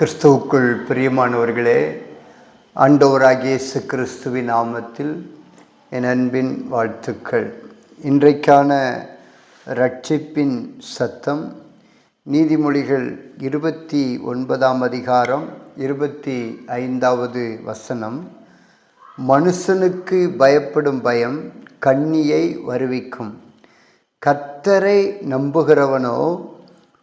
கிறிஸ்துவுக்குள் பிரியமானவர்களே ஆண்டவராகிய இயேசு கிறிஸ்துவின் நாமத்தில் என் அன்பின் வாழ்த்துக்கள். இன்றைக்கான ரட்சிப்பின் சத்தம் நீதிமொழிகள் இருபத்தி ஒன்பதாம் அதிகாரம் இருபத்தி ஐந்தாவது வசனம். மனுஷனுக்கு பயப்படும் பயம் கண்ணியை வருவிக்கும். கத்தரை நம்புகிறவனோ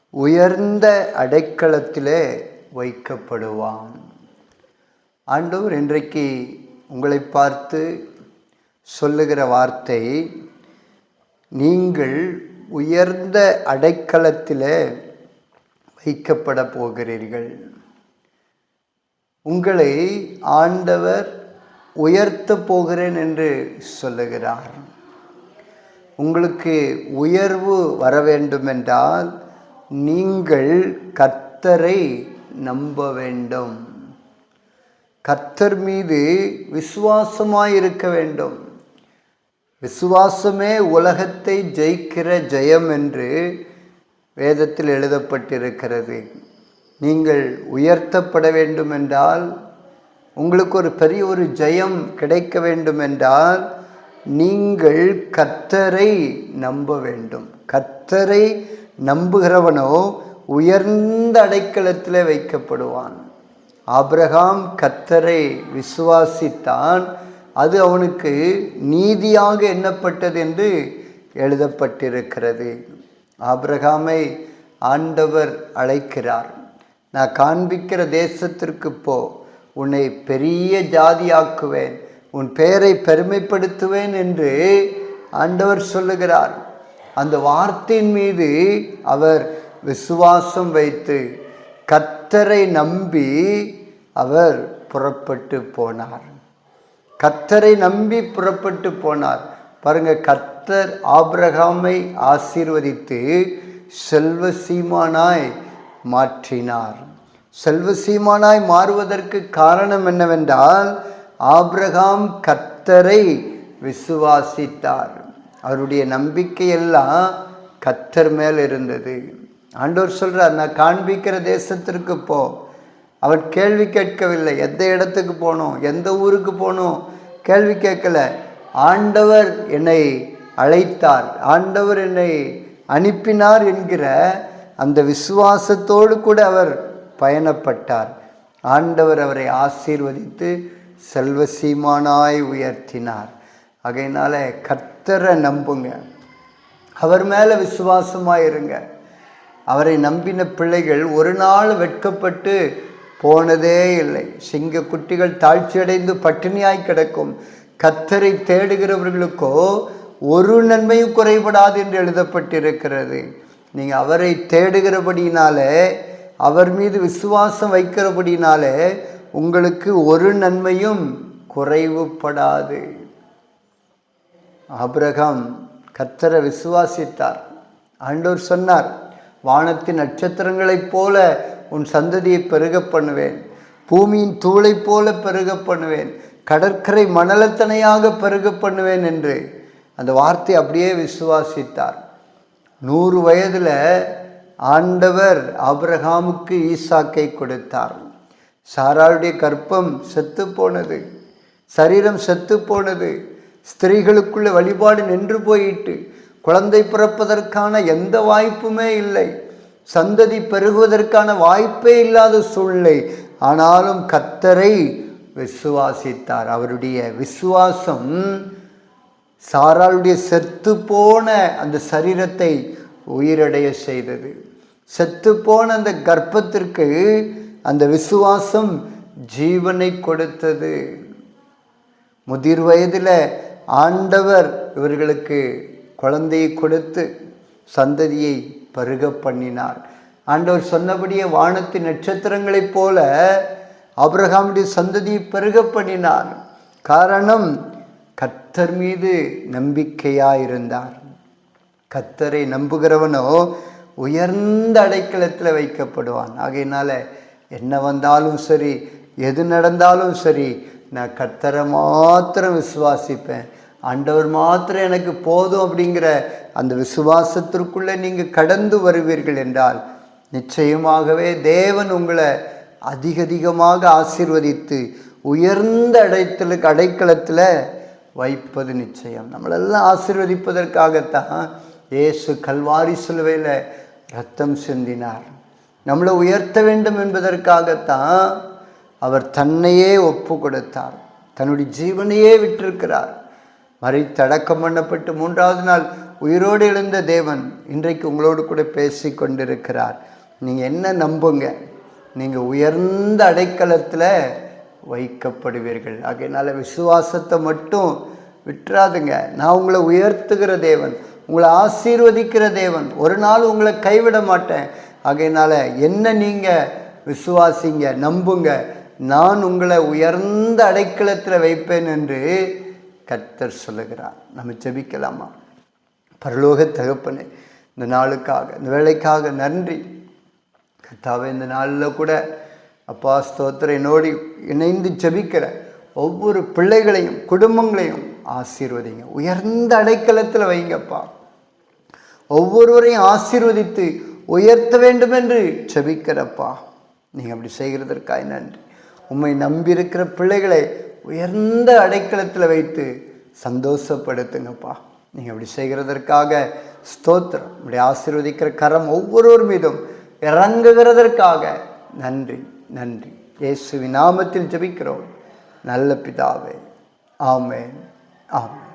உயர்ந்த அடைக்கலத்திலே வைக்கப்படுவான் ஆண்டவர் இன்றைக்கு உங்களை பார்த்து சொல்லுகிற வார்த்தை நீங்கள் உயர்ந்த அடைக்கலத்தில் வைக்கப்பட போகிறீர்கள். உங்களை ஆண்டவர் உயர்த்த போகிறேன் என்று சொல்லுகிறார். உங்களுக்கு உயர்வு வர வேண்டுமென்றால் நீங்கள் கத்தரை நம்ப வேண்டும் கர்த்தர் மீது விசுவாசமாய் இருக்க வேண்டும். விசுவாசமே உலகத்தை ஜெயிக்கிற ஜெயம் என்று வேதத்தில் எழுதப்பட்டிருக்கிறது. நீங்கள் உயர்த்தப்பட வேண்டுமென்றால் உங்களுக்கு ஒரு பெரிய ஒரு ஜெயம் கிடைக்க வேண்டுமென்றால் நீங்கள் கர்த்தரை நம்ப வேண்டும். கர்த்தரை நம்புகிறவனோ உயர்ந்த அடைக்கலத்தில் வைக்கப்படுவான். ஆப்ரஹாம் கத்தரை விசுவாசித்தான். அது அவனுக்கு நீதியாக எண்ணப்பட்டது என்று எழுதப்பட்டிருக்கிறது. ஆப்ரஹாமை ஆண்டவர் அழைக்கிறார். நான் காண்பிக்கிற தேசத்திற்கு போ. உன்னை பெரிய ஜாதியாக்குவேன். உன் பெயரை பெருமைப்படுத்துவேன் என்று ஆண்டவர் சொல்லுகிறார். அந்த வார்த்தையின் மீது அவர் விசுவாசம் வைத்து கத்தரை நம்பி அவர் புறப்பட்டு போனார். கத்தரை நம்பி புறப்பட்டு போனார். பாருங்க கத்தர் ஆபிரகாமை ஆசீர்வதித்து செல்வ சீமானாய் மாற்றினார். செல்வ சீமானாய் மாறுவதற்கு காரணம் என்னவென்றால் ஆபிரகாம் கத்தரை விசுவாசித்தார். அவருடைய நம்பிக்கையெல்லாம் கத்தர் மேல் இருந்தது. ஆண்டவர் சொல்கிறார் நான் காண்பிக்கிற தேசத்திற்கு போ. அவர் கேள்வி கேட்கவில்லை. எந்த இடத்துக்கு போகணும்? எந்த ஊருக்கு போகணும்? கேள்வி கேட்கல. ஆண்டவர் என்னை அழைத்தார். ஆண்டவர் என்னை அனுப்பினார் என்கிற அந்த விசுவாசத்தோடு கூட அவர் பயணப்பட்டார். ஆண்டவர் அவரை ஆசீர்வதித்து செல்வ சீமானாய் உயர்த்தினார். அகையினால கர்த்தரை நம்புங்க. அவர் மேலே விசுவாசமாக இருங்க அவரை நம்பின பிள்ளைகள் ஒரு நாள் வெட்கப்பட்டு போனதே இல்லை. சிங்க குட்டிகள் தாழ்ச்சியடைந்து பட்டினியாய் கிடக்கும். கத்தரை தேடுகிறவர்களுக்கோ ஒரு நன்மையும் குறைபடாது என்று எழுதப்பட்டிருக்கிறது. நீங்கள் அவரை தேடுகிறபடினாலே அவர் மீது விசுவாசம் வைக்கிறபடினாலே உங்களுக்கு ஒரு நன்மையும் குறைவுபடாது. ஆபிரகாம் கத்தரை விசுவாசித்தார். ஆண்டோர் சொன்னார் வானத்தின் நட்சத்திரங்களைப் போல உன் சந்ததியை பெருக பண்ணுவேன். பூமியின் தூளைப் போல பெருக பண்ணுவேன். கடற்கரை மணலத்தனையாக பெருக பண்ணுவேன் என்று அந்த வார்த்தை அப்படியே விசுவாசித்தார். நூறு வயதில் ஆண்டவர் ஆபிரகாமுக்கு ஈசாக்கை கொடுத்தார். சாராளுடைய கற்பம் செத்து போனது. சரீரம் செத்து போனது. ஸ்திரீகளுக்குள்ள வழிபாடு நின்று போயிட்டு குழந்தை பிறப்பதற்கான எந்த வாய்ப்புமே இல்லை. சந்ததி பெருகுவதற்கான வாய்ப்பே இல்லாத சூழ்நிலை. ஆனாலும் கத்தரை விசுவாசித்தார். அவருடைய விசுவாசம் சாராளுடைய செத்து போன அந்த சரீரத்தை உயிரடைய செய்தது. செத்து போன அந்த கர்ப்பத்திற்கு அந்த விசுவாசம் ஜீவனை கொடுத்தது. முதிர் வயதில் ஆண்டவர் இவர்களுக்கு குழந்தையை கொடுத்து சந்ததியை பருக பண்ணினார். ஆண்டவர் சொன்னபடியே வானத்தின் நட்சத்திரங்களைப் போல அப்ரஹாமுடைய சந்ததியை பெருக பண்ணினார். காரணம் கத்தர் மீது நம்பிக்கையாயிருந்தார். கத்தரை நம்புகிறவனோ உயர்ந்த அடைக்கலத்தில் வைக்கப்படுவான். ஆகையினால என்ன வந்தாலும் சரி எது நடந்தாலும் சரி நான் கத்தரை மாத்திரம் விசுவாசிப்பேன். ஆண்டவர் மாத்திரம் எனக்கு போதும் அப்படிங்கிற அந்த விசுவாசத்திற்குள்ளே நீங்கள் கடந்து வருவீர்கள் என்றால் நிச்சயமாகவே தேவன் உங்களை அதிக அதிகமாக ஆசீர்வதித்து உயர்ந்த அடைத்தலுக்கு அடைக்கலத்தில் வைப்பது நிச்சயம். நம்மளெல்லாம் ஆசீர்வதிப்பதற்காகத்தான் இயேசு கல்வாரி சிலுவையில் ரத்தம் சிந்தினார். நம்மளை உயர்த்த வேண்டும் என்பதற்காகத்தான் அவர் தன்னையே ஒப்பு கொடுத்தார் தன்னுடைய ஜீவனையே விட்டிருக்கிறார். மறித்து பண்ணப்பட்டு மூன்றாவது நாள் உயிரோடு எழுந்த தேவன் இன்றைக்கு உங்களோடு கூட பேசி கொண்டிருக்கிறார் நீங்கள் என்ன நம்புங்க? நீங்கள் உயர்ந்த அடைக்கலத்தில் வைக்கப்படுவீர்கள். ஆகையினால் விசுவாசத்தை மட்டும் விட்டுறாதுங்க. நான் உங்களை உயர்த்துகிற தேவன் உங்களை ஆசீர்வதிக்கிற தேவன். ஒரு நாள் உங்களை கைவிட மாட்டேன். ஆகையினால் என்ன நீங்கள் விசுவாசிங்க? நம்புங்க. நான் உங்களை உயர்ந்த அடைக்கலத்தில் வைப்பேன் என்று கர்த்தர் சொல்லுகிறார். நம்ம ஜெபிக்கலாமா? பரலோக தகப்பனே இந்த நாளுக்காக இந்த வேலைக்காக நன்றி. கர்த்தாவே இந்த நாளில் கூட அப்பா ஸ்தோத்திர என்னோடு இணைந்து ஜபிக்கிற ஒவ்வொரு பிள்ளைகளையும் குடும்பங்களையும் ஆசீர்வதிங்க. உயர்ந்த அடைக்கலத்தில் வைங்கப்பா. ஒவ்வொருவரையும் ஆசீர்வதித்து உயர்த்த வேண்டும் என்று ஜெபிக்கிறப்பா. நீங்கள் அப்படி செய்கிறதற்காக நன்றி. உம்மை நம்பியிருக்கிற பிள்ளைகளை உயர்ந்த அடைக்கலத்தில் வைத்து சந்தோஷப்படுத்துங்கப்பா. நீங்கள் அப்படி செய்கிறதற்காக ஸ்தோத்திரம். இப்படி ஆசீர்வதிக்கிற கரம் ஒவ்வொருவர் மீதும் இறங்குகிறதற்காக நன்றி நன்றி. இயேசுவின் நாமத்தில் ஜெபிக்கிறோம். நல்ல பிதாவே. ஆமேன் ஆமென்.